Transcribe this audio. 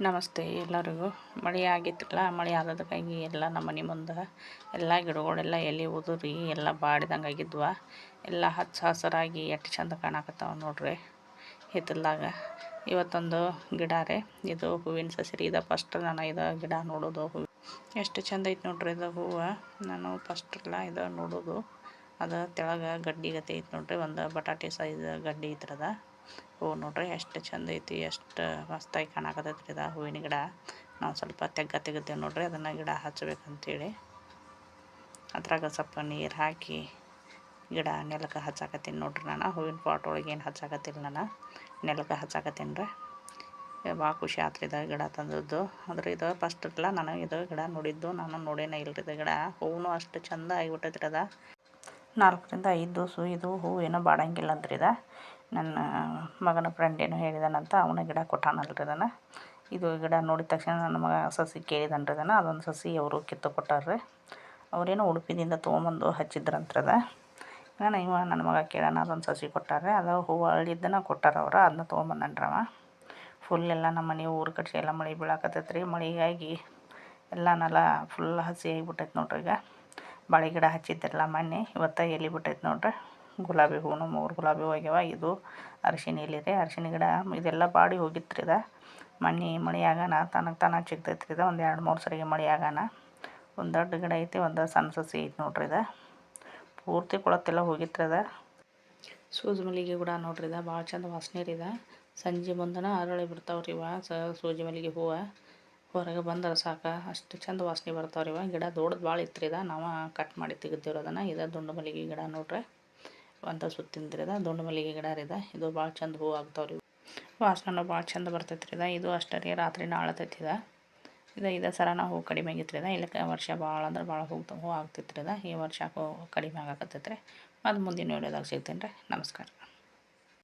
ನಮಸ್ತೆ ಎಲ್ಲರಿಗೂ. ಮಳೆ ಆಗಿತ್ತಲ್ಲ, ಮಳೆ ಆದದಕ್ಕಾಗಿ ಎಲ್ಲ ನಮ್ಮ ಮನೆ ಮುಂದೆ ಎಲ್ಲ ಗಿಡಗಳೆಲ್ಲ ಎಲೆ ಉದುರಿ ಎಲ್ಲ ಬಾಡಿದಂಗೆ ಆಗಿದ್ವ. ಎಲ್ಲ ಹಚ್ಚ ಹಸಿರಾಗಿ ಎಷ್ಟು ಚಂದ ಕಾಣಕತ್ತಾವ ನೋಡ್ರಿ ಹಿತ್ತಲ್ದಾಗ. ಇವತ್ತೊಂದು ಗಿಡ ರೀ, ಇದು ಹೂವಿನ ಸಸಿ ಇದು ಫಸ್ಟ್ ನಾನು ಇದು ಗಿಡ ನೋಡೋದು ಹೂವು. ಎಷ್ಟು ಚಂದ ಐತೆ ನೋಡ್ರಿ ಇದು ಹೂವು. ನಾನು ಫಸ್ಟ್ ಎಲ್ಲ ಇದು ನೋಡೋದು. ಅದು ತೆಳಗೆ ಗಡ್ಡಿ ಗತೆ ಐತೆ ನೋಡ್ರಿ, ಒಂದು ಬಟಾಟೆ ಸೈಜ್ ಗಡ್ಡಿ ಇದ್ರದ ಹೂವು ನೋಡ್ರಿ ಎಷ್ಟು ಚಂದ ಐತಿ, ಎಷ್ಟು ಮಸ್ತಾಗಿ ಕಾಣಕತ್ತೈತ್ರಿ ಇದು ಹೂವಿನ ಗಿಡ. ನಾವು ಸ್ವಲ್ಪ ತೆಗ್ಗ ತೆಗಿತೇವೆ ನೋಡ್ರಿ, ಅದನ್ನು ಗಿಡ ಹಚ್ಬೇಕಂತೇಳಿ. ಅದ್ರಾಗ ಸ್ವಲ್ಪ ನೀರು ಹಾಕಿ ಗಿಡ ನೆಲಕ್ಕೆ ಹಚ್ಚಾಕತ್ತೀನಿ ನೋಡ್ರಿ ನಾನು. ಹೂವಿನ ಪಾಟ್ ಒಳಗೆ ಏನು ಹಚ್ಚಾಕತ್ತಿಲ್ಲ ನಾನು. ನೆಲಕ್ಕೆ ಹಚ್ಚಾಕತ್ತೀನಿ ರೀ. ಭಾಳ ಖುಷಿ ಆತ್ರಿ ಇದು ಗಿಡ ತಂದದ್ದು. ಅಂದ್ರೆ ಇದು ಫಸ್ಟ್ ಇಲ್ಲ ನಾನು ಇದು ಗಿಡ ನೋಡಿದ್ದು, ನಾನು ನೋಡೇನೇ ಇಲ್ರಿ ಇದು ಗಿಡ. ಹೂವು ಅಷ್ಟು ಚಂದ ಆಗಿಬಿಟ್ಟೈತ್ರಿ ಅದ. ನಾಲ್ಕರಿಂದ ಐದು ದಿವಸ ಇದು ಹೂವು ಏನೋ ಬಾಡಂಗಿಲ್ಲ ಅಂದ್ರಿ ಇದು. ನನ್ನ ಮಗನ ಫ್ರೆಂಡ್ ಏನೋ ಹೇಳಿದಾನಂತ ಅವನ ಗಿಡ ಕೊಟ್ಟಾನಲ್ರಿ ಅದನ್ನು ಇದು ಗಿಡ ನೋಡಿದ ತಕ್ಷಣ ನನ್ನ ಮಗ ಸಸಿ ಕೇಳಿದನ್ರಿ ಅದನ್ನು ಅದೊಂದು ಸಸಿ ಅವರು ಕಿತ್ತು ಕೊಟ್ಟಾರ್ರಿ. ಅವರೇನೋ ಉಡುಪಿನಿಂದ ತೊಗೊಂಬಂದು ಹಚ್ಚಿದ್ರಂತ್ರದ. ನಾನು ಇವ ನನ್ನ ಮಗ ಕೇಳೋಣ, ಅದೊಂದು ಸಸಿ ಕೊಟ್ಟಾರೆ ಅದು ಹೂವು ಅಳ್ಳಿದ್ದನ ಕೊಟ್ಟಾರ ಅವರು ಅದನ್ನ ತೊಗೊಂಬಂದ್ರವ ಫುಲ್ ಎಲ್ಲ ನಮ್ಮ ಮನೆ ಊರು ಕಡೆ ಎಲ್ಲ ಮಳೆ ಬೀಳಾಕತ್ತೈತೆ ರೀ ಮಳೆಗಾಗಿ ಎಲ್ಲ ನೆಲ ಫುಲ್ ಹಸಿ ಆಗಿಬಿಟ್ಟೈತೆ ನೋಡ್ರಿ ಈಗ. ಬಾಳೆ ಗಿಡ ಹಚ್ಚಿದ್ದಿರಲ್ಲ ಮೊನ್ನೆ, ಇವತ್ತು ಎಲೆ ಬಿಟ್ಟೈತೆ ನೋಡ್ರಿ. ಗುಲಾಬಿ ಹೂವು ಮೂರು ಗುಲಾಬಿ ಹೂ ಆಗ್ಯಾವ ಇದು ಅರಿಶಿನ ಇದೆ ಅರಿಶಿನ ಗಿಡ ಇದೆಲ್ಲ ಬಾಡಿ ಹೋಗಿತ್ರಿ ಇದು. ಮಣ್ಣಿ ಮಳೆ ಆಗಾನ ತನಗೆ ತಾನ ಚಿಗ್ತೈತ್ರಿ ಇದು. ಒಂದು ಎರಡು ಮೂರು ಸರಿಗೆ ಮಳೆ ಆಗಾನ. ಒಂದು ದೊಡ್ಡ ಗಿಡ ಐತಿ, ಒಂದು ಸಣ್ಣ ಸಸಿ ಐತಿ ನೋಡ್ರಿ ಇದು. ಪೂರ್ತಿ ಕೊಳತ್ತೆಲ್ಲ ಹೋಗಿತ್ರಿ ಅದು ಸೂಜಿ ಮಲ್ಲಿಗೆ ಕೂಡ ನೋಡ್ರಿ ಇದು. ಭಾಳ ಚಂದ ವಾಸನೆ ರೀ ಇದು. ಸಂಜೆ ಮುಂದನ ಅರಳಿ ಬಿಡ್ತಾವ್ರಿ ಇವ. ಸೂಜಿ ಮಲ್ಲಿಗೆ ಹೂವು ಹೊರಗೆ ಬಂದ್ರೆ ಸಾಕು. ಅಷ್ಟು ಚಂದ ವಾಸನೆ ಬರ್ತಾವ್ರಿ ಇವ. ಗಿಡ ದೊಡ್ಡದು ಭಾಳ ಇತ್ತು ಇದು. ನಾವು ಕಟ್ ಮಾಡಿ ತೆಗಿತೀವ್ರಿ ಅದನ್ನು ಇದು ದುಂಡು ಮಲ್ಲಿಗೆ ಗಿಡ ನೋಡ್ರಿ. ಅಂತ ಸುತ್ತಿಂದ್ರಿ ಇದು ದುಂಡು ಮಲ್ಲಿಗೆ ಗಿಡ ರೀ ಇದು ಭಾಳ ಚಂದ ಹೂವು ರೀ ವಾಸನೆ ಭಾಳ ಚಂದ ಬರ್ತೈತೆ ರೀ ಇದು. ಅಷ್ಟೇ ರೀ ರಾತ್ರಿ ನಾಳತೈತಿ ಇದು. ಇದು ಇದು ಸರನ ಹೂ ಕಡಿಮೆ ಆಗೈತೆ ರೀ ಇದು. ಇಲ್ಲಕ್ಕೆ ವರ್ಷ ಭಾಳ ಅಂದ್ರೆ ಭಾಳ ಹೂವು ಹೂವು ಆಗ್ತೈತೆ ರೀ ಈ ವರ್ಷ ಕಡಿಮೆ ಆಗಕತ್ತೈತೆ ರೀ ಅದು ಮುಂದಿನ ವಿಡಿಯೋದಾಗ ಸಿಗ್ತೀನಿ ರೀ ನಮಸ್ಕಾರ.